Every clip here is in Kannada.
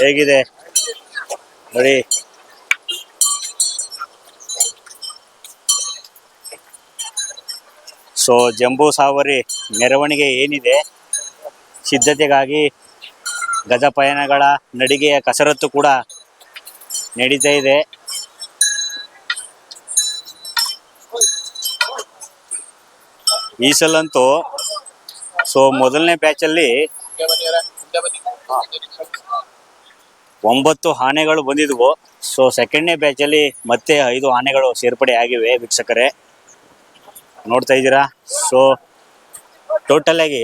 ಹೇಗಿದೆ? ನೋಡಿ. ಸೊ, ಜಂಬೂ ಸಾವರಿ ಮೆರವಣಿಗೆ ಏನಿದೆ? ಸಿದ್ಧತೆಗಾಗಿ ಗಜ ಪಯಣಗಳ ನಡಿಗೆಯ ಕಸರತ್ತು ಕೂಡ ನಡೀತಾ ಇದೆ. ಈ ಸಲಂತೂ, ಸೊ, ಮೊದಲನೇ ಬ್ಯಾಚಲ್ಲಿ ಒಂಬತ್ತು ಆನೆಗಳು ಬಂದಿದ್ವು. ಸೊ ಸೆಕೆಂಡ್ನೇ ಬ್ಯಾಚಲ್ಲಿ ಮತ್ತೆ ಐದು ಆನೆಗಳು ಸೇರ್ಪಡೆ ಆಗಿವೆ ವೀಕ್ಷಕರೇ. ನೋಡ್ತಾ ಇದ್ದೀರಾ? ಸೊ ಟೋಟಲ್ ಆಗಿ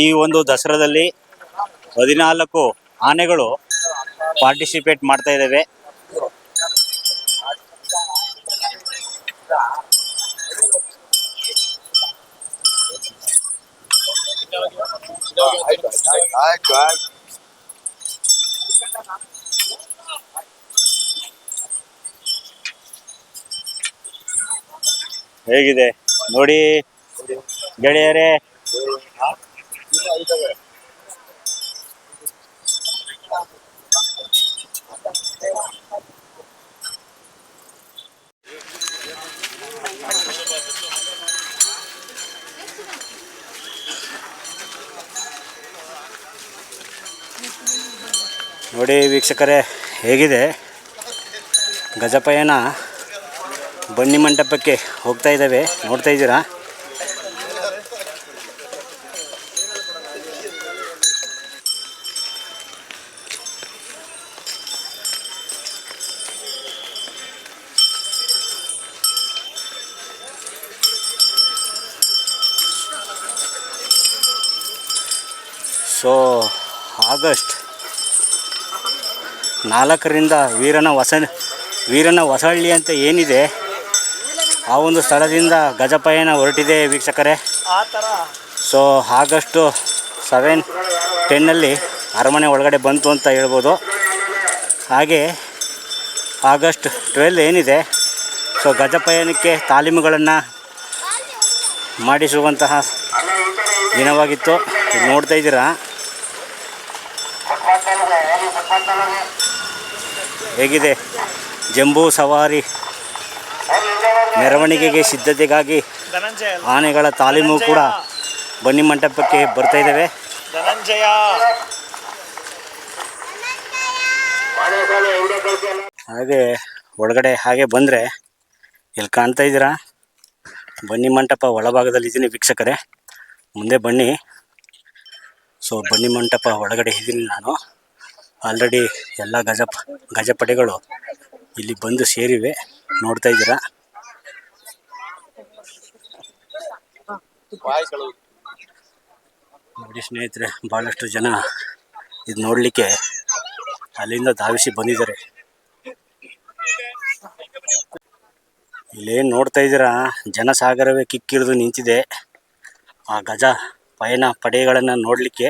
ಈ ಒಂದು ದಸರಾದಲ್ಲಿ ಹದಿನಾಲ್ಕು ಆನೆಗಳು ಪಾರ್ಟಿಸಿಪೇಟ್ ಮಾಡ್ತಾ ಇದ್ದಾವೆ ಆಯ್ತು ಆಯ್ತು. ಹೇಗಿದೆ? ನೋಡಿ ಗೆಳೆಯರೇ. ನೋಡಿ ವೀಕ್ಷಕರೇ ಹೇಗಿದೆ? ಗಜಪಯಣ ಬನ್ನಿ ಮಂಟಪಕ್ಕೆ ಹೋಗ್ತಾ ಇದ್ದಾವೆ. ನೋಡ್ತಾ ಇದ್ದೀರಾ? ಸೊ ಆಗಸ್ಟ್ ನಾಲ್ಕರಿಂದ ವೀರನ ಹೊಸ ವೀರನ ಹೊಸಹಳ್ಳಿ ಅಂತ ಏನಿದೆ? ಆ ಒಂದು ಸ್ಥಳದಿಂದ ಗಜಪಯಣ ಹೊರಟಿದೆ ವೀಕ್ಷಕರೇ. ಸೊ ಆಗಸ್ಟು ಸೆವೆನ್ ಟೆನ್ನಲ್ಲಿ ಅರಮನೆ ಒಳಗಡೆ ಬಂತು ಅಂತ ಹೇಳ್ಬೋದು. ಹಾಗೆ ಆಗಸ್ಟ್ ಟ್ವೆಲ್ ಏನಿದೆ ಸೊ ಗಜಪಯಣಕ್ಕೆ ತಾಲೀಮುಗಳನ್ನು ಮಾಡಿಸುವಂತಹ ದಿನವಾಗಿತ್ತು. ಇದು ನೋಡ್ತಾ ಇದ್ದೀರಾ? ಹೇಗಿದೆ? ಜಂಬೂ ಸವಾರಿ. ಮೆರವಣಿಗೆಗೆ ಸಿದ್ಧತೆಗಾಗಿ ಧನಂಜಯ ಆನೆಗಳ ತಾಲೀಮು ಕೂಡ ಬನ್ನಿ ಮಂಟಪಕ್ಕೆ ಬರ್ತಾ ಇದ್ದೇವೆ. ಧನಂಜಯ. ಹಾಗೆ ಒಳಗಡೆ ಹಾಗೆ ಬಂದರೆ ಇಲ್ಲಿ ಕಾಣ್ತಾ ಇದ್ದೀರಾ? ಬನ್ನಿ ಮಂಟಪ ಒಳಭಾಗದಲ್ಲಿ ಇದ್ದೀನಿ ವೀಕ್ಷಕರೇ. ಮುಂದೆ ಬನ್ನಿ. ಸೊ ಬನ್ನಿ ಮಂಟಪ ಒಳಗಡೆ ಇದ್ದೀನಿ ನಾನು. ಆಲ್ರೆಡಿ ಎಲ್ಲ ಗಜ ಗಜಪಡೆಗಳು ಇಲ್ಲಿ ಬಂದು ಸೇರಿವೆ. ನೋಡ್ತಾ ಇದ್ದೀರಾ? ನೋಡಿ ಸ್ನೇಹಿತರೆ ಭಾಳಷ್ಟು ಜನ ಇದು ನೋಡಲಿಕ್ಕೆ ಅಲ್ಲಿಂದ ಧಾವಿಸಿ ಬಂದಿದ್ದಾರೆ. ಇಲ್ಲೇನು ನೋಡ್ತಾ ಇದ್ದೀರಾ? ಜನಸಾಗರವೇ ಕಿಕ್ಕಿರಿದು ನಿಂತಿದೆ. ಆ ಗಜ ಪಯಣ ಪಡೆಗಳನ್ನು ನೋಡಲಿಕ್ಕೆ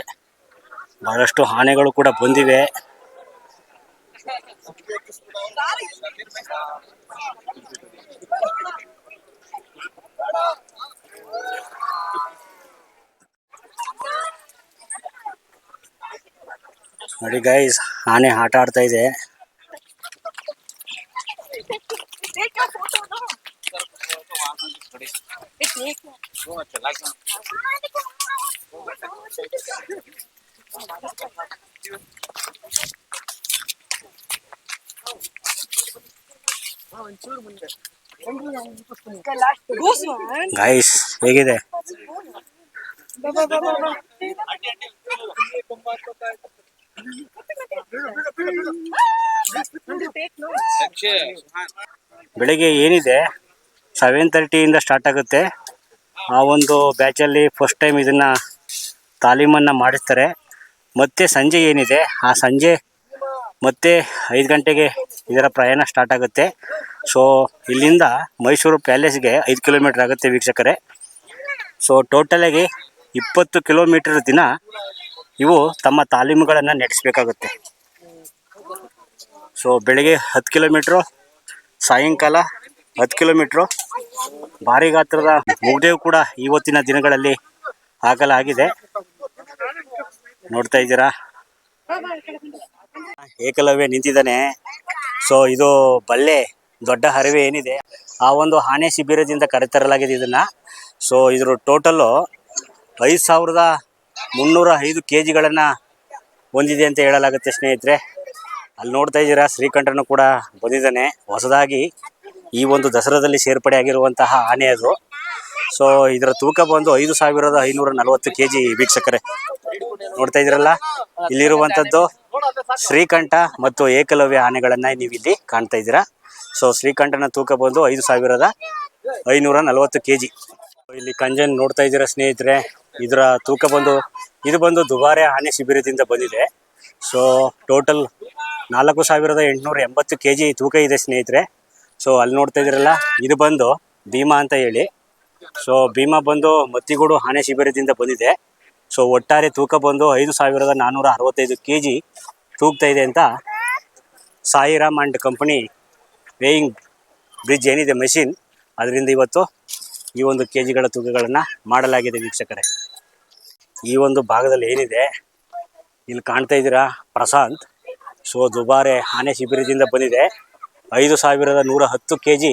ಬಹಳಷ್ಟು ಆನೆಗಳು ಕೂಡ ಬಂದಿವೆ. ನೋಡಿ ಗೈಸ್ ಆನೆ ಆಟ ಆಡ್ತಾ ಇದೆ ಗೈಸ್ ಹೇಗಿದೆ ಬೆಳಿಗ್ಗೆ ಏನಿದೆ? ಸೆವೆನ್ ತರ್ಟಿಯಿಂದ ಸ್ಟಾರ್ಟ್ ಆಗುತ್ತೆ. ಆ ಒಂದು ಬ್ಯಾಚಲ್ಲಿ ಫಸ್ಟ್ ಟೈಮ್ ಇದನ್ನು ತಾಲೀಮನ್ನು ಮಾಡಿಸ್ತಾರೆ. ಮತ್ತೆ ಸಂಜೆ ಏನಿದೆ? ಆ ಸಂಜೆ ಮತ್ತೆ ಐದು ಗಂಟೆಗೆ ಇದರ ಪ್ರಯಾಣ ಸ್ಟಾರ್ಟ್ ಆಗುತ್ತೆ. ಸೊ ಇಲ್ಲಿಂದ ಮೈಸೂರು ಪ್ಯಾಲೇಸ್ಗೆ ಐದು ಕಿಲೋಮೀಟ್ರ್ ಆಗುತ್ತೆ ವೀಕ್ಷಕರೇ. ಸೊ ಟೋಟಲಾಗಿ ಇಪ್ಪತ್ತು ಕಿಲೋಮೀಟರ್ ದಿನ ಇವು ತಮ್ಮ ತಾಲೀಮುಗಳನ್ನು ನಡೆಸಬೇಕಾಗುತ್ತೆ. ಸೊ ಬೆಳಿಗ್ಗೆ ಹತ್ತು ಕಿಲೋಮೀಟ್ರು, ಸಾಯಂಕಾಲ ಹತ್ತು ಕಿಲೋಮೀಟ್ರು. ಭಾರಿ ಗಾತ್ರದ ಮುಗ್ದೇವು ಕೂಡ ಇವತ್ತಿನ ದಿನಗಳಲ್ಲಿ ಆಗಲಾಗಿದೆ ನೋಡ್ತಾ ಇದ್ದೀರಾ? ಏಕಲವ್ಯ ನಿಂತಿದ್ದಾನೆ. ಸೊ ಇದು ಬಲ್ಲೆ ದೊಡ್ಡ ಹರಿವೆ ಏನಿದೆ, ಆ ಒಂದು ಆನೆ ಶಿಬಿರದಿಂದ ಕರೆತರಲಾಗಿದೆ ಇದನ್ನು. ಸೊ ಇದ್ರ ಟೋಟಲ್ಲು ಐದು ಸಾವಿರದ ಮುನ್ನೂರ ಐದು ಕೆ ಜಿಗಳನ್ನು ಹೊಂದಿದೆ ಅಂತ ಹೇಳಲಾಗುತ್ತೆ ಸ್ನೇಹಿತರೆ. ಅಲ್ಲಿ ನೋಡ್ತಾ ಇದ್ದೀರಾ, ಶ್ರೀಕಂಠನು ಕೂಡ ಬಂದಿದ್ದಾನೆ. ಹೊಸದಾಗಿ ಈ ಒಂದು ದಸರಾದಲ್ಲಿ ಸೇರ್ಪಡೆ ಆಗಿರುವಂತಹ ಆನೆ ಅದು. ಸೊ ಇದರ ತೂಕ ಬಂದು ಐದು ಸಾವಿರದ ಐನೂರ ನಲವತ್ತು ಕೆ ಜಿ ವೀಕ್ಷಕರೆ. ನೋಡ್ತಾ ಇದ್ದೀರಲ್ಲ, ಇಲ್ಲಿರುವಂಥದ್ದು ಶ್ರೀಕಂಠ ಮತ್ತು ಏಕಲವ್ಯ ಆನೆಗಳನ್ನ ನೀವು ಇಲ್ಲಿ ಕಾಣ್ತಾ ಇದ್ದೀರಾ. ಸೊ ಶ್ರೀಕಂಠನ ತೂಕ ಬಂದು ಐದು ಸಾವಿರದ ಐನೂರ ನಲವತ್ತು ಕೆ ಜಿ ಇಲ್ಲಿ ಕಂಜನ್ ನೋಡ್ತಾ ಇದ್ದೀರಾ ಸ್ನೇಹಿತರೆ. ಇದರ ತೂಕ ಬಂದು, ಇದು ಬಂದು ದುಬಾರೆ ಆನೆ ಶಿಬಿರದಿಂದ ಬಂದಿದೆ. ಸೊ ಟೋಟಲ್ ನಾಲ್ಕು ಸಾವಿರದ ಎಂಟುನೂರ ಎಂಬತ್ತು ಕೆ ಜಿ ತೂಕ ಇದೆ ಸ್ನೇಹಿತರೆ. ಸೊ ಅಲ್ಲಿ ನೋಡ್ತಾ ಇದ್ದೀರಲ್ಲ, ಇದು ಬಂದು ಭೀಮಾ ಅಂತ ಹೇಳಿ. ಸೊ ಭೀಮಾ ಬಂದು ಮತ್ತಿಗೂಡು ಆನೆ ಶಿಬಿರದಿಂದ ಬಂದಿದೆ. ಸೊ ಒಟ್ಟಾರೆ ತೂಕ ಬಂದು ಐದು ಸಾವಿರದ ನಾನ್ನೂರ ಅರವತ್ತೈದು ಕೆ ಜಿ ತೂಗ್ತಾ ಇದೆ ಅಂತ Sairam and company weighing bridge ಏನಿದೆ, ಮೆಷಿನ್, ಅದರಿಂದ ಇವತ್ತು ಈ ಒಂದು ಕೆ ಜಿಗಳ ತೂಕಗಳನ್ನು ಮಾಡಲಾಗಿದೆ ವೀಕ್ಷಕರೇ. ಈ ಒಂದು ಭಾಗದಲ್ಲಿ ಏನಿದೆ? ಇಲ್ಲಿ ಕಾಣ್ತಾ ಇದ್ದೀರಾ? ಪ್ರಶಾಂತ್. ಸೊ ದುಬಾರೆ ಆನೆ ಶಿಬಿರದಿಂದ ಬಂದಿದೆ. ಐದು ಸಾವಿರದ ನೂರ ಹತ್ತು ಕೆ ಜಿ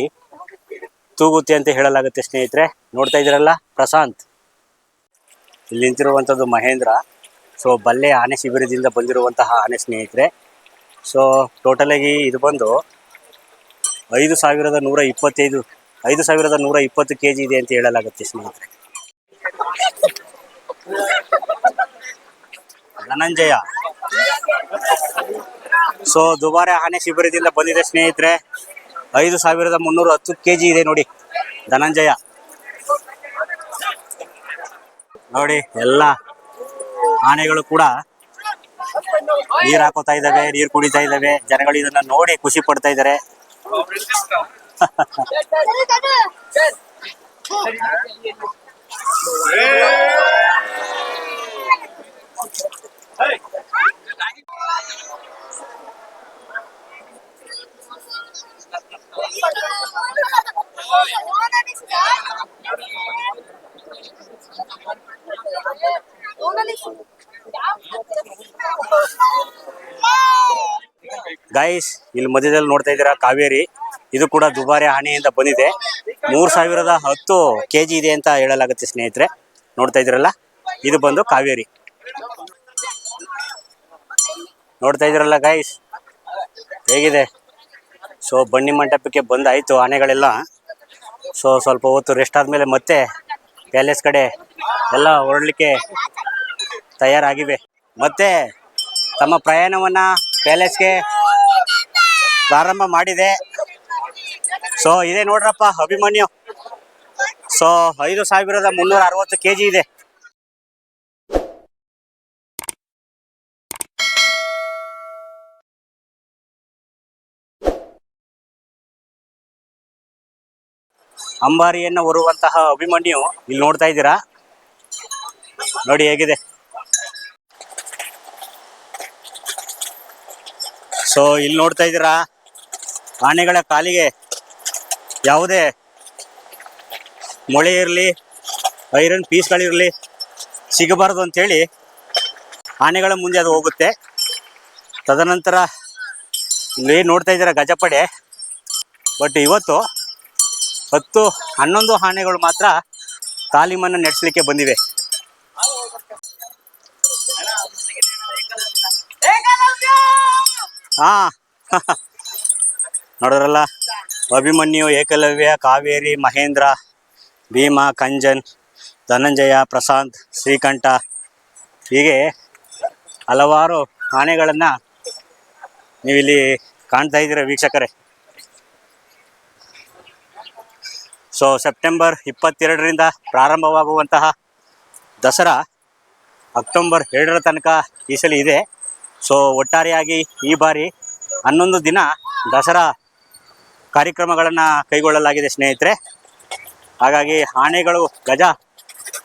ತೂಗುತ್ತೆ ಅಂತ ಹೇಳಲಾಗುತ್ತೆ ಸ್ನೇಹಿತರೆ. ನೋಡ್ತಾ ಇದ್ದೀರಲ್ಲ? ಪ್ರಶಾಂತ್. ಇಲ್ಲಿ ನಿಂತಿರುವಂಥದ್ದು ಮಹೇಂದ್ರ. ಸೊ ಬಲ್ಲೆ ಆನೆ ಶಿಬಿರದಿಂದ ಬಂದಿರುವಂತಹ ಆನೆ ಸ್ನೇಹಿತರೆ. ಸೊ ಟೋಟಲಾಗಿ ಇದು ಬಂದು ಐದು ಸಾವಿರದ ನೂರ ಇಪ್ಪತ್ತೈದು, ಐದು ಸಾವಿರದ ನೂರ ಇಪ್ಪತ್ತು ಕೆ ಜಿ ಇದೆ ಅಂತ ಹೇಳಲಾಗುತ್ತೆ ಸ್ನೇಹಿತರೆ. ಧನಂಜಯ. ಸೊ ದುಬಾರೆ ಆನೆ ಶಿಬಿರದಿಂದ ಬಂದಿದೆ ಸ್ನೇಹಿತರೆ. ಐದು ಸಾವಿರದ ಮುನ್ನೂರ ಹತ್ತು ಕೆ ಜಿ ಇದೆ ನೋಡಿ ಧನಂಜಯ. ನೋಡಿ ಎಲ್ಲ ಆನೆಗಳು ಕೂಡ ನೀರ್ ಹಾಕೋತಾ ಇದಾವೆ ನೀರ್ ಕುಡಿತಾ ಇದಾವೆ ಜನಗಳು ಇದನ್ನ ನೋಡಿ ಖುಷಿ ಪಡ್ತಾ ಇದ್ದಾರೆ. ಗೈಸ್ ಇಲ್ಲಿ ಮಧ್ಯದಲ್ಲಿ ನೋಡ್ತಾ ಇದ್ದೀರಾ ಕಾವೇರಿ. ಇದು ಕೂಡ ದುಬಾರಿ ಹಾನಿಯಿಂದ ಬಂದಿದೆ. ಮೂರ್ ಸಾವಿರದ ಹತ್ತು ಕೆ ಜಿ ಇದೆ ಅಂತ ಹೇಳಲಾಗುತ್ತೆ ಸ್ನೇಹಿತರೆ. ನೋಡ್ತಾ ಇದ್ರಲ್ಲ ಇದು ಬಂದು ಕಾವೇರಿ. ನೋಡ್ತಾ ಇದ್ರಲ್ಲ ಗೈಸ್ ಹೇಗಿದೆ? ಸೊ ಬನ್ನಿ ಮಂಟಪಕ್ಕೆ ಬಂದಾಯಿತು ಆನೆಗಳೆಲ್ಲ. ಸೊ ಸ್ವಲ್ಪ ಹೊತ್ತು ರೆಸ್ಟ್ ಆದಮೇಲೆ ಮತ್ತೆ ಪ್ಯಾಲೇಸ್ ಕಡೆ ಎಲ್ಲ ಹೊರಡಲಿಕ್ಕೆ ತಯಾರಾಗಿವೆ. ಮತ್ತೆ ತಮ್ಮ ಪ್ರಯಾಣವನ್ನ ಪ್ಯಾಲೇಸ್ಗೆ ಪ್ರಾರಂಭ ಮಾಡಿದೆ. ಸೊ ಇದೆ ನೋಡ್ರಪ್ಪ, ಅಭಿಮನ್ಯು. ಸೊ ಐದು ಸಾವಿರದ ಮುನ್ನೂರ ಅರವತ್ತು ಕೆ ಜಿ ಇದೆ. ಅಂಬಾರಿಯನ್ನು ಹೊರುವಂತಹ ಅಭಿಮನ್ಯು ಇಲ್ಲಿ ನೋಡ್ತಾ ಇದ್ದೀರಾ? ನೋಡಿ ಹೇಗಿದೆ. ಸೊ ಇಲ್ಲಿ ನೋಡ್ತಾ ಇದ್ದೀರಾ? ಆನೆಗಳ ಕಾಲಿಗೆ ಯಾವುದೇ ಮೊಳೆ ಇರಲಿ ಐರನ್ ಪೀಸ್ಗಳಿರಲಿ ಸಿಗಬಾರ್ದು ಅಂಥೇಳಿ ಆನೆಗಳ ಮುಂದೆ ಅದು ಹೋಗುತ್ತೆ. ತದನಂತರ ಇಲ್ಲಿ ನೋಡ್ತಾ ಇದ್ದೀರ ಗಜಪಡೆ? ಬಟ್ ಇವತ್ತು ಹತ್ತು ಹನ್ನೊಂದು ಆನೆಗಳು ಮಾತ್ರ ತಾಲೀಮನ್ನು ನಡೆಸಲಿಕ್ಕೆ ಬಂದಿವೆ. ಹಾ. ನೋಡಿದ್ರಲ್ಲ? ಅಭಿಮನ್ಯು, ಏಕಲವ್ಯ, ಕಾವೇರಿ, ಮಹೇಂದ್ರ, ಭೀಮ, ಕಂಜನ್, ಧನಂಜಯ, ಪ್ರಶಾಂತ್, ಶ್ರೀಕಂಠ. ಹೀಗೆ ಹಲವಾರು ಆನೆಗಳನ್ನು ನೀವಿಲ್ಲಿ ಕಾಣ್ತಾ ಇದ್ದೀರ ವೀಕ್ಷಕರೇ. ಸೊ ಸೆಪ್ಟೆಂಬರ್ ಇಪ್ಪತ್ತೆರಡರಿಂದ ಪ್ರಾರಂಭವಾಗುವಂತಹ ದಸರಾ ಅಕ್ಟೋಬರ್ ಎರಡರ ತನಕ ಈ ಸಲ ಇದೆ. ಸೊ ಒಟ್ಟಾರೆಯಾಗಿ ಈ ಬಾರಿ ಹನ್ನೊಂದು ದಿನ ದಸರಾ ಕಾರ್ಯಕ್ರಮಗಳನ್ನು ಕೈಗೊಳ್ಳಲಾಗಿದೆ ಸ್ನೇಹಿತರೆ. ಹಾಗಾಗಿ ಆನೆಗಳು, ಗಜ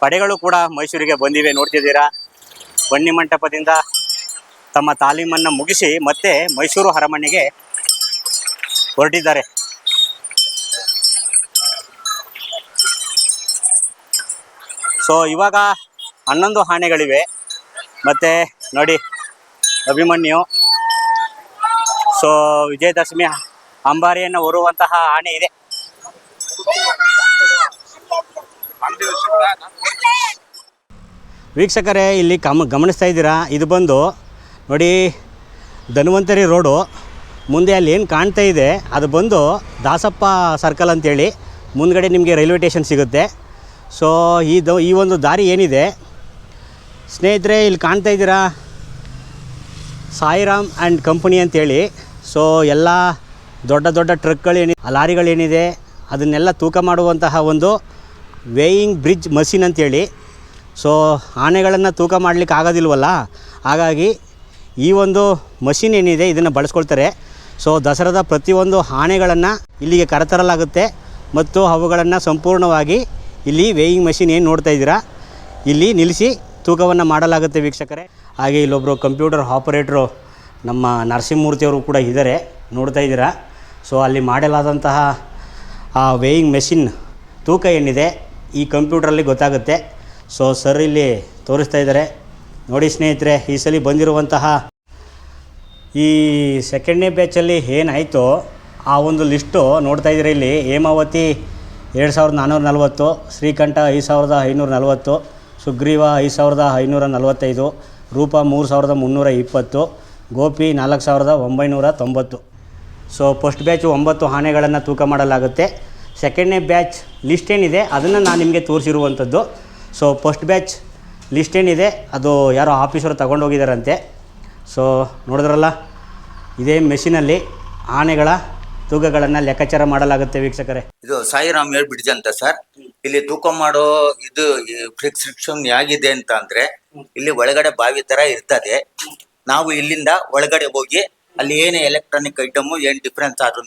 ಪಡೆಗಳು ಕೂಡ ಮೈಸೂರಿಗೆ ಬಂದಿವೆ, ನೋಡ್ತಿದ್ದೀರಾ? ಬನ್ನಿ ಮಂಟಪದಿಂದ ತಮ್ಮ ತಾಲೀಮನ್ನು ಮುಗಿಸಿ ಮತ್ತೆ ಮೈಸೂರು ಅರಮನೆಗೆ ಹೊರಟಿದ್ದಾರೆ. ಸೊ ಇವಾಗ ಹನ್ನೊಂದು ಆನೆಗಳಿವೆ. ಮತ್ತು ನೋಡಿ, ಅಭಿಮನ್ಯು. ಸೊ ವಿಜಯದಶಮಿ ಅಂಬಾರಿಯನ್ನು ಹೊರುವಂತಹ ಆನೆ ಇದೆ. ವೀಕ್ಷಕರೇ, ಇಲ್ಲಿ ಕಮ, ಗಮನಿಸ್ತಾ ಇದ್ದೀರಾ? ಇದು ಬಂದು ನೋಡಿ, ಧನ್ವಂತರಿ ರೋಡು. ಮುಂದೆ ಅಲ್ಲಿ ಏನು ಕಾಣ್ತಾ ಇದೆ, ಅದು ಬಂದು ದಾಸಪ್ಪ ಸರ್ಕಲ್ ಅಂತೇಳಿ. ಮುಂದ್ಗಡೆ ನಿಮಗೆ ರೈಲ್ವೆ ಸ್ಟೇಷನ್ ಸಿಗುತ್ತೆ. ಸೊ ಇದು ಈ ಒಂದು ದಾರಿ ಏನಿದೆ? ಸ್ನೇಹಿತರೆ, ಇಲ್ಲಿ ಕಾಣ್ತಾ ಇದ್ದೀರಾ? ಸಾಯಿರಾಮ್ ಆ್ಯಂಡ್ ಕಂಪನಿ ಅಂತೇಳಿ. ಸೊ ಎಲ್ಲ ದೊಡ್ಡ ದೊಡ್ಡ ಟ್ರಕ್ಗಳೇನು ಲಾರಿಗಳೇನಿದೆ ಅದನ್ನೆಲ್ಲ ತೂಕ ಮಾಡುವಂತಹ ಒಂದು ವೇಯಿಂಗ್ ಬ್ರಿಡ್ಜ್ ಮಷಿನ್ ಅಂತೇಳಿ. ಸೊ ಆನೆಗಳನ್ನು ತೂಕ ಮಾಡಲಿಕ್ಕೆ ಆಗೋದಿಲ್ವಲ್ಲ? ಹಾಗಾಗಿ ಈ ಒಂದು ಮಷಿನ್ ಏನಿದೆ, ಇದನ್ನು ಬಳಸ್ಕೊಳ್ತಾರೆ. ಸೊ ದಸರಾದ ಪ್ರತಿಯೊಂದು ಆನೆಗಳನ್ನು ಇಲ್ಲಿಗೆ ಕರೆತರಲಾಗುತ್ತೆ. ಮತ್ತು ಅವುಗಳನ್ನು ಸಂಪೂರ್ಣವಾಗಿ ಇಲ್ಲಿ ವೇಯಿಂಗ್ ಮಷಿನ್ ಏನು ನೋಡ್ತಾ ಇದ್ದೀರಾ? ಇಲ್ಲಿ ನಿಲ್ಲಿಸಿ ತೂಕವನ್ನು ಮಾಡಲಾಗುತ್ತೆ ವೀಕ್ಷಕರೇ. ಹಾಗೆ ಇಲ್ಲೊಬ್ಬರು ಕಂಪ್ಯೂಟರ್ ಆಪರೇಟ್ರು ನಮ್ಮ ನರಸಿಂಹಮೂರ್ತಿಯವರು ಕೂಡ ಇದ್ದಾರೆ, ನೋಡ್ತಾ ಇದ್ದೀರಾ? ಸೊ ಅಲ್ಲಿ ಮಾಡಲಾದಂತಹ ಆ ವೇಯಿಂಗ್ ಮೆಷಿನ್ ತೂಕ ಏನಿದೆ ಈ ಕಂಪ್ಯೂಟ್ರಲ್ಲಿ ಗೊತ್ತಾಗುತ್ತೆ. ಸೊ ಸರ್ ಇಲ್ಲಿ ತೋರಿಸ್ತಾ ಇದ್ದಾರೆ. ನೋಡಿ ಸ್ನೇಹಿತರೆ, ಈ ಸಲ ಬಂದಿರುವಂತಹ ಈ ಸೆಕೆಂಡ್ನೇ ಬ್ಯಾಚಲ್ಲಿ ಏನಾಯಿತು ಆ ಒಂದು ಲಿಸ್ಟು ನೋಡ್ತಾ ಇದ್ದೀರಿ ಇಲ್ಲಿ. ಹೇಮಾವತಿ ಎರಡು ಸಾವಿರದ ನಾನ್ನೂರ ನಲವತ್ತು, ಶ್ರೀಕಂಠ ಐದು ಸಾವಿರದ ಐನೂರ ನಲ್ವತ್ತು, ಸುಗ್ರೀವ ಐದು ಸಾವಿರದ ಐನೂರ ನಲವತ್ತೈದು, ರೂಪ ಮೂರು ಸಾವಿರದ ಮುನ್ನೂರ ಇಪ್ಪತ್ತು, ಗೋಪಿ ನಾಲ್ಕು ಸಾವಿರದ ಒಂಬೈನೂರ ತೊಂಬತ್ತು. ಸೊ ಫಸ್ಟ್ ಬ್ಯಾಚ್ ಒಂಬತ್ತು ಆನೆಗಳನ್ನು ತೂಕ ಮಾಡಲಾಗುತ್ತೆ. ಸೆಕೆಂಡ್ನೇ ಬ್ಯಾಚ್ ಲಿಸ್ಟ್ ಏನಿದೆ, ಅದನ್ನು ನಾನು ನಿಮಗೆ ತೋರಿಸಿರುವಂಥದ್ದು. ಸೊ ಫಸ್ಟ್ ಬ್ಯಾಚ್ ಲಿಸ್ಟ್ ಏನಿದೆ, ಅದು ಯಾರೋ ಆಫೀಸರು ತಗೊಂಡು ಹೋಗಿದ್ದಾರಂತೆ ಸೊ ನೋಡಿದ್ರಲ್ಲ, ಇದೇ ಮೆಷಿನಲ್ಲಿ ಆನೆಗಳ ತೂಕಗಳನ್ನು ಲೆಕ್ಕಾಚಾರ ಮಾಡಲಾಗುತ್ತೆ ವೀಕ್ಷಕರೇ. ಇದು ಸಾಯಿರಾಮ್ ಹೇಳ್ಬಿಡ್ಜ್ ಅಂತ ಸರ್. ಇಲ್ಲಿ ತೂಕ ಮಾಡೋ ಇದು ಪ್ರಿಸ್ಕ್ರಿಪ್ಷನ್ ಹೇಗಿದೆ ಅಂತ ಅಂದ್ರೆ, ಇಲ್ಲಿ ಒಳಗಡೆ ಬಾವಿ ತರ ಇರ್ತದೆ. ನಾವು ಇಲ್ಲಿಂದ ಒಳಗಡೆ ಹೋಗಿ ಅಲ್ಲಿ ಏನೇ ಎಲೆಕ್ಟ್ರಾನಿಕ್ ಐಟಮ್ ಏನ್ ಡಿಫ್ರೆನ್ಸ್ ಆದ್ರೂ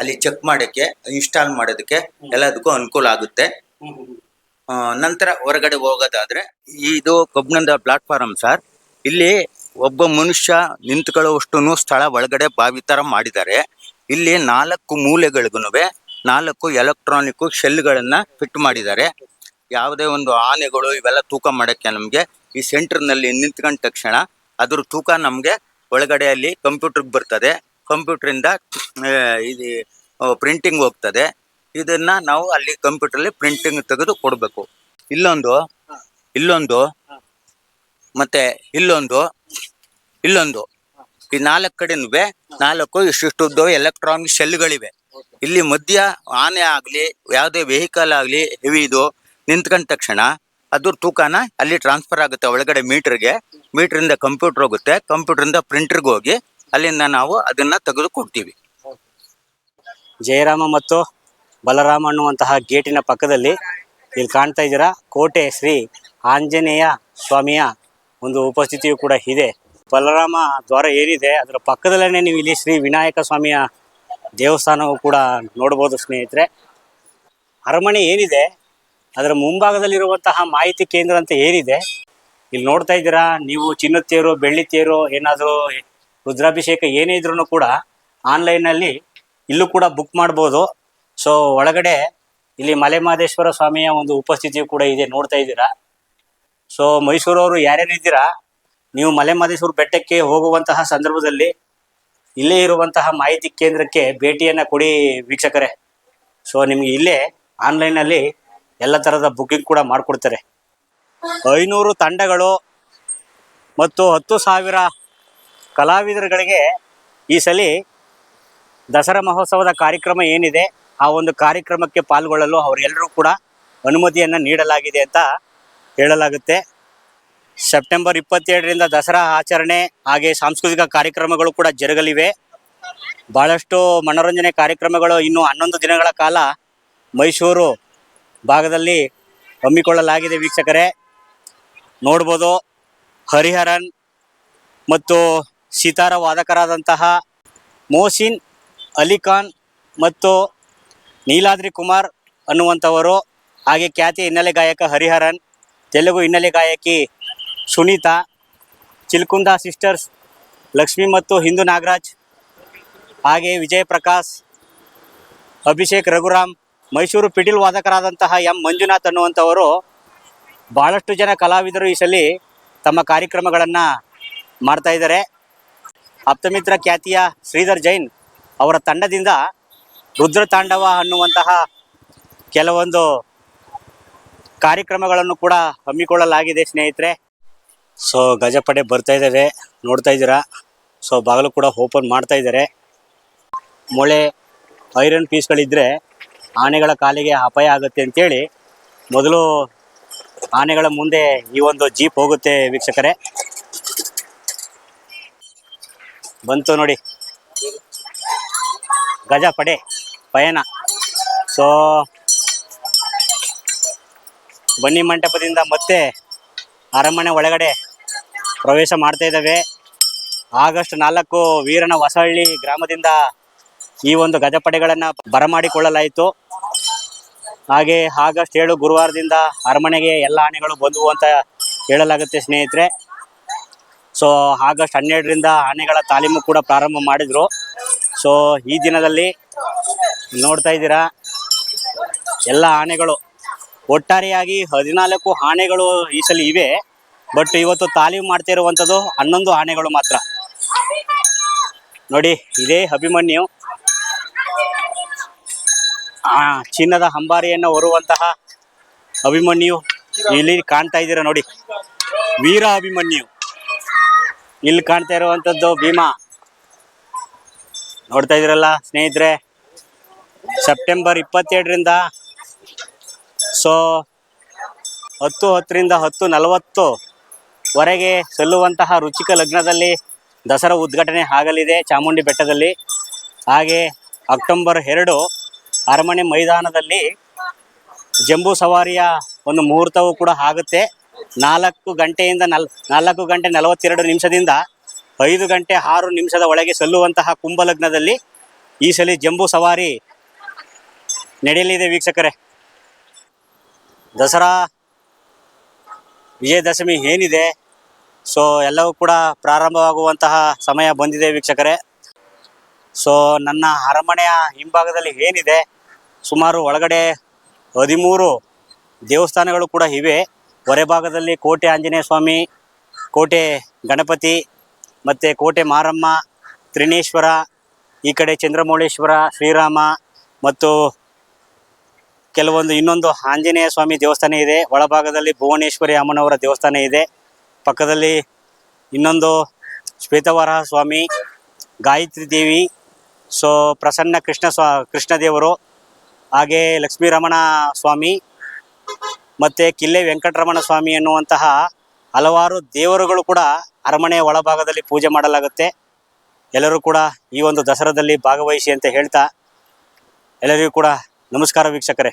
ಅಲ್ಲಿ ಚೆಕ್ ಮಾಡಕ್ಕೆ ಇನ್ಸ್ಟಾಲ್ ಮಾಡೋದಕ್ಕೆ ಎಲ್ಲದಕ್ಕೂ ಅನುಕೂಲ ಆಗುತ್ತೆ. ನಂತರ ಹೊರಗಡೆ ಹೋಗೋದಾದ್ರೆ, ಇದು ಕಬ್ಬಿಣದ ಪ್ಲಾಟ್ಫಾರ್ಮ್ ಸರ್ ಇಲ್ಲಿ ಒಬ್ಬ ಮನುಷ್ಯ ನಿಂತ್ಕೊಳ್ಳುವಷ್ಟು ಸ್ಥಳ ಒಳಗಡೆ ಬಾವಿ ತರ ಮಾಡಿದ್ದಾರೆ. ಇಲ್ಲಿ ನಾಲ್ಕು ಮೂಲೆಗಳಿಗೂ ನಾಲ್ಕು ಎಲೆಕ್ಟ್ರಾನಿಕ್ ಶೆಲ್ಗಳನ್ನ ಫಿಟ್ ಮಾಡಿದ್ದಾರೆ. ಯಾವುದೇ ಒಂದು ಆನೆಗಳು ಇವೆಲ್ಲ ತೂಕ ಮಾಡಕ್ಕೆ ನಮಗೆ ಈ ಸೆಂಟರ್ನಲ್ಲಿ ನಿಂತ್ಕೊಂಡ ತಕ್ಷಣ ಅದ್ರ ತೂಕ ನಮಗೆ ಒಳಗಡೆ ಅಲ್ಲಿ ಕಂಪ್ಯೂಟರ್ ಬರ್ತದೆ ಕಂಪ್ಯೂಟರ್ ಇಂದ ಇದು ಪ್ರಿಂಟಿಂಗ್ ಹೋಗ್ತದೆ. ಇದನ್ನ ನಾವು ಅಲ್ಲಿ ಕಂಪ್ಯೂಟರ್ ಅಲ್ಲಿ ಪ್ರಿಂಟಿಂಗ್ ತೆಗೆದು ಕೊಡ್ಬೇಕು. ಇಲ್ಲೊಂದು ಇಲ್ಲೊಂದು, ಮತ್ತೆ ಇಲ್ಲೊಂದು ಇಲ್ಲೊಂದು. ಈ ನಾಲ್ಕು ಕಡೆನೂ ನಾಲ್ಕು ಇಷ್ಟಿಷ್ಟು ಎಲೆಕ್ಟ್ರಾನಿಕ್ ಶೆಲ್ಗಳಿವೆ. ಇಲ್ಲಿ ಮಧ್ಯ ಆನೆ ಆಗ್ಲಿ, ಯಾವುದೇ ವೆಹಿಕಲ್ ಆಗ್ಲಿ ಹೆವಿದು ನಿಂತ್ಕೊಂಡ ತಕ್ಷಣ ಅದ್ರ ತೂಕನ ಅಲ್ಲಿ ಟ್ರಾನ್ಸ್ಫರ್ ಆಗುತ್ತೆ ಒಳಗಡೆ ಮೀಟರ್ಗೆ. ಮೀಟರಿಂದ ಕಂಪ್ಯೂಟರ್ ಹೋಗುತ್ತೆ ಕಂಪ್ಯೂಟರಿಂದ ಪ್ರಿಂಟರ್ಗೆ ಹೋಗಿ ಅಲ್ಲಿಂದ ನಾವು ಅದನ್ನ ತೆಗೆದು ಕೊಡ್ತೀವಿ ಜಯರಾಮ ಮತ್ತು ಬಲರಾಮ ಅನ್ನುವಂತಹ ಗೇಟಿನ ಪಕ್ಕದಲ್ಲಿ ಇಲ್ಲಿ ಕಾಣ್ತಾ ಇದ್ದೀರಾ? ಕೋಟೆ ಶ್ರೀ ಆಂಜನೇಯ ಸ್ವಾಮಿಯ ಒಂದು ಉಪಸ್ಥಿತಿಯು ಕೂಡ ಇದೆ. ಬಲರಾಮ ದ್ವಾರ ಏನಿದೆ ಅದರ ಪಕ್ಕದಲ್ಲೇ ನೀವು ಇಲ್ಲಿ ಶ್ರೀ ವಿನಾಯಕ ಸ್ವಾಮಿಯ ದೇವಸ್ಥಾನವು ಕೂಡ ನೋಡ್ಬೋದು ಸ್ನೇಹಿತರೆ. ಅರಮನೆ ಏನಿದೆ, ಅದರ ಮುಂಭಾಗದಲ್ಲಿರುವಂತಹ ಮಾಹಿತಿ ಕೇಂದ್ರ ಅಂತ ಏನಿದೆ ಇಲ್ಲಿ ನೋಡ್ತಾ ಇದ್ದೀರಾ? ನೀವು ಚಿನ್ನದ ತೇರು, ಬೆಳ್ಳಿ ತೇರು, ಏನಾದರೂ ರುದ್ರಾಭಿಷೇಕ ಏನೇ ಇದ್ರೂ ಕೂಡ ಆನ್ಲೈನಲ್ಲಿ ಇಲ್ಲೂ ಕೂಡ ಬುಕ್ ಮಾಡ್ಬೋದು. ಸೊ ಒಳಗಡೆ ಇಲ್ಲಿ ಮಲೆಮಹದೇಶ್ವರ ಸ್ವಾಮಿಯ ಒಂದು ಉಪಸ್ಥಿತಿ ಕೂಡ ಇದೆ ನೋಡ್ತಾ ಇದ್ದೀರಾ? ಸೊ ಮೈಸೂರವರು ಯಾರ್ಯಾರಿದ್ದೀರಾ ನೀವು ಮಲೆಮಹದೇಶ್ವರ ಬೆಟ್ಟಕ್ಕೆ ಹೋಗುವಂತಹ ಸಂದರ್ಭದಲ್ಲಿ ಇಲ್ಲೇ ಇರುವಂತಹ ಮಾಹಿತಿ ಕೇಂದ್ರಕ್ಕೆ ಭೇಟಿಯನ್ನು ಕೊಡಿ ವೀಕ್ಷಕರೇ. ಸೊ ನಿಮಗೆ ಇಲ್ಲೇ ಆನ್ಲೈನಲ್ಲಿ ಎಲ್ಲ ಥರದ ಬುಕ್ಕಿಂಗ್ ಕೂಡ ಮಾಡಿಕೊಡ್ತಾರೆ. ಐನೂರು ತಂಡಗಳು ಮತ್ತು ಹತ್ತು ಸಾವಿರ ಕಲಾವಿದರುಗಳಿಗೆ ಈ ಸಲ ದಸರಾ ಮಹೋತ್ಸವದ ಕಾರ್ಯಕ್ರಮ ಏನಿದೆ, ಆ ಒಂದು ಕಾರ್ಯಕ್ರಮಕ್ಕೆ ಪಾಲ್ಗೊಳ್ಳಲು ಅವರೆಲ್ಲರೂ ಕೂಡ ಅನುಮತಿಯನ್ನು ನೀಡಲಾಗಿದೆ ಅಂತ ಹೇಳಲಾಗುತ್ತೆ. ಸೆಪ್ಟೆಂಬರ್ ಇಪ್ಪತ್ತೇಳರಿಂದ ದಸರಾ ಆಚರಣೆ ಹಾಗೆ ಸಾಂಸ್ಕೃತಿಕ ಕಾರ್ಯಕ್ರಮಗಳು ಕೂಡ ಜರುಗಲಿವೆ. ಭಾಳಷ್ಟು ಮನೋರಂಜನೆ ಕಾರ್ಯಕ್ರಮಗಳು ಇನ್ನು ಹನ್ನೊಂದು ದಿನಗಳ ಕಾಲ ಮೈಸೂರು ಭಾಗದಲ್ಲಿ ಹಮ್ಮಿಕೊಳ್ಳಲಾಗಿದೆ ವೀಕ್ಷಕರೇ. ನೋಡ್ಬೋದು. ಹರಿಹರನ್ ಮತ್ತು ಸಿತಾರ ವಾದಕರಾದಂತಹ ಮೋಸಿನ್ ಅಲಿಖಾನ್ ಮತ್ತು ನೀಲಾದ್ರಿ ಕುಮಾರ್ ಅನ್ನುವಂಥವರು, ಹಾಗೆ ಖ್ಯಾತಿ ಹಿನ್ನೆಲೆ ಗಾಯಕ ಹರಿಹರನ್, ತೆಲುಗು ಹಿನ್ನೆಲೆ ಗಾಯಕಿ ಸುನೀತಾ, ಚಿಲ್ಕುಂದ ಸಿಸ್ಟರ್ಸ್ ಲಕ್ಷ್ಮಿ ಮತ್ತು ಹಿಂದೂ ನಾಗರಾಜ್, ಹಾಗೆ ವಿಜಯ್ ಪ್ರಕಾಶ್ ಅಭಿಷೇಕ್ ರಘುರಾಮ್, ಮೈಸೂರು ಪಿಟೀಲ್ ವಾದಕರಾದಂತಹ ಎಂ ಮಂಜುನಾಥ್ ಅನ್ನುವಂಥವರು ಭಾಳಷ್ಟು ಜನ ಕಲಾವಿದರು ಈ ಸಲ ತಮ್ಮ ಕಾರ್ಯಕ್ರಮಗಳನ್ನು ಮಾಡ್ತಾ ಇದ್ದಾರೆ. ಆಪ್ತಮಿತ್ರ ಖ್ಯಾತಿಯ ಶ್ರೀಧರ್ ಜೈನ್ ಅವರ ತಂಡದಿಂದ ರುದ್ರ ತಾಂಡವ ಅನ್ನುವಂತಹ ಕೆಲವೊಂದು ಕಾರ್ಯಕ್ರಮಗಳನ್ನು ಕೂಡ ಹಮ್ಮಿಕೊಳ್ಳಲಾಗಿದೆ ಸ್ನೇಹಿತರೆ. ಸೊ ಗಜಪಡೆ ಬರ್ತಾ ಇದ್ದಾವೆ ನೋಡ್ತಾ ಇದ್ದೀರಾ? ಸೊ ಬಾಗಿಲು ಕೂಡ ಓಪನ್ ಮಾಡ್ತಾ ಇದ್ದಾರೆ. ಮೊಳೆ ಐರನ್ ಪೀಸ್ಗಳಿದ್ದರೆ ಆನೆಗಳ ಕಾಲಿಗೆ ಅಪಾಯ ಆಗುತ್ತೆ ಅಂತೇಳಿ ಮೊದಲು ಆನೆಗಳ ಮುಂದೆ ಈ ಒಂದು ಜೀಪ್ ಹೋಗುತ್ತೆ ವೀಕ್ಷಕರೇ. ಬಂತು ನೋಡಿ. ಗಜ ಪಡೆ ಪಯಣ. ಸೊ ಬನ್ನಿ ಮಂಟಪದಿಂದ ಮತ್ತೆ ಅರಮನೆ ಒಳಗಡೆ ಪ್ರವೇಶ ಮಾಡ್ತಾ ಇದ್ದಾವೆ. ಆಗಸ್ಟ್ ನಾಲ್ಕು ವೀರನ ಹೊಸಹಳ್ಳಿ ಗ್ರಾಮದಿಂದ ಈ ಒಂದು ಗಜಪಡೆಗಳನ್ನು ಬರಮಾಡಿಕೊಳ್ಳಲಾಯಿತು. ಹಾಗೆ ಆಗಸ್ಟ್ ಏಳು ಗುರುವಾರದಿಂದ ಅರಮನೆಗೆ ಎಲ್ಲ ಆನೆಗಳು ಬಂದವು ಅಂತ ಹೇಳಲಾಗುತ್ತೆ ಸ್ನೇಹಿತರೆ. ಸೊ ಆಗಸ್ಟ್ ಹನ್ನೆರಡರಿಂದ ಆನೆಗಳ ತಾಲೀಮು ಕೂಡ ಪ್ರಾರಂಭ ಮಾಡಿದರು. ಸೊ ಈ ದಿನದಲ್ಲಿ ನೋಡ್ತಾ ಇದ್ದೀರಾ, ಎಲ್ಲ ಆನೆಗಳು, ಒಟ್ಟಾರೆಯಾಗಿ ಹದಿನಾಲ್ಕು ಆನೆಗಳು ಈ ಸಲ ಇವೆ. ಬಟ್ ಇವತ್ತು ತಾಲೀಮು ಮಾಡ್ತಾ ಇರುವಂಥದ್ದು ಹನ್ನೊಂದು ಆನೆಗಳು ಮಾತ್ರ. ನೋಡಿ, ಇದೇ ಅಭಿಮನ್ಯು. ಚಿನ್ನದ ಅಂಬಾರಿಯನ್ನು ಹೊರುವಂತಹ ಅಭಿಮನ್ಯು ಇಲ್ಲಿ ಕಾಣ್ತಾ ಇದ್ದೀರಾ ನೋಡಿ. ವೀರ ಅಭಿಮನ್ಯು. ಇಲ್ಲಿ ಕಾಣ್ತಾ ಇರುವಂತದ್ದು ಭೀಮಾ. ನೋಡ್ತಾ ಇದ್ರಲ್ಲ ಸ್ನೇಹಿತರೆ, ಸೆಪ್ಟೆಂಬರ್ ಇಪ್ಪತ್ತೆರಡರಿಂದ ಸೊ ಹತ್ತು ಹತ್ತರಿಂದ ಹತ್ತು ನಲವತ್ತು ವರೆಗೆ ಸಲ್ಲುವಂತಹ ರುಚಿಕ ಲಗ್ನದಲ್ಲಿ ದಸರಾ ಉದ್ಘಾಟನೆ ಆಗಲಿದೆ ಚಾಮುಂಡಿ ಬೆಟ್ಟದಲ್ಲಿ. ಹಾಗೆ ಅಕ್ಟೋಬರ್ ಎರಡು ಅರಮನೆ ಮೈದಾನದಲ್ಲಿ ಜಂಬೂ ಸವಾರಿಯ ಒಂದು ಮುಹೂರ್ತವೂ ಕೂಡ ಆಗುತ್ತೆ. ನಾಲ್ಕು ಗಂಟೆಯಿಂದ ನಲ್, ನಾಲ್ಕು ಗಂಟೆ ನಲವತ್ತೆರಡು ನಿಮಿಷದಿಂದ ಐದು ಗಂಟೆ ಆರು ನಿಮಿಷದ ಒಳಗೆ ಸಲ್ಲುವಂತಹ ಕುಂಭಲಗ್ನದಲ್ಲಿ ಈ ಸಲ ಜಂಬೂ ಸವಾರಿ ನಡೆಯಲಿದೆ ವೀಕ್ಷಕರೇ. ದಸರಾ ವಿಜಯದಶಮಿ ಏನಿದೆ, ಸೊ ಎಲ್ಲವೂ ಕೂಡ ಪ್ರಾರಂಭವಾಗುವಂತಹ ಸಮಯ ಬಂದಿದೆ ವೀಕ್ಷಕರೇ. ಸೊ ನನ್ನ ಅರಮನೆಯ ಹಿಂಭಾಗದಲ್ಲಿ ಏನಿದೆ? ಸುಮಾರು ಒಳಗಡೆ ಹದಿಮೂರು ದೇವಸ್ಥಾನಗಳು ಕೂಡ ಇವೆ. ಹೊರಭಾಗದಲ್ಲಿ ಕೋಟೆ ಆಂಜನೇಯ ಸ್ವಾಮಿ, ಕೋಟೆ ಗಣಪತಿ ಮತ್ತು ಕೋಟೆ ಮಾರಮ್ಮ, ತ್ರಿನೇಶ್ವರ, ಈ ಕಡೆ ಚಂದ್ರಮೌಳೇಶ್ವರ, ಶ್ರೀರಾಮ ಮತ್ತು ಕೆಲವೊಂದು ಇನ್ನೊಂದು ಆಂಜನೇಯ ಸ್ವಾಮಿ ದೇವಸ್ಥಾನ ಇದೆ. ಒಳಭಾಗದಲ್ಲಿ ಭುವನೇಶ್ವರಿ ಅಮ್ಮನವರ ದೇವಸ್ಥಾನ ಇದೆ. ಪಕ್ಕದಲ್ಲಿ ಇನ್ನೊಂದು ಶ್ವೇತವರಹ ಸ್ವಾಮಿ, ಗಾಯತ್ರಿ ದೇವಿ ಸೊ ಪ್ರಸನ್ನ ಕೃಷ್ಣ ಸ್ವಾ, ಕೃಷ್ಣದೇವರು, ಹಾಗೆ ಲಕ್ಷ್ಮೀರಮಣ ಸ್ವಾಮಿ ಮತ್ತು ಕಿಲ್ಲೆ ವೆಂಕಟರಮಣ ಸ್ವಾಮಿ ಎನ್ನುವಂತಹ ಹಲವಾರು ದೇವರುಗಳು ಕೂಡ ಅರಮನೆಯ ಒಳಭಾಗದಲ್ಲಿ ಪೂಜೆ ಮಾಡಲಾಗುತ್ತೆ. ಎಲ್ಲರೂ ಕೂಡ ಈ ಒಂದು ದಸರಾದಲ್ಲಿ ಭಾಗವಹಿಸಿ ಅಂತ ಹೇಳ್ತಾ ಎಲ್ಲರಿಗೂ ಕೂಡ ನಮಸ್ಕಾರ ವೀಕ್ಷಕರೇ.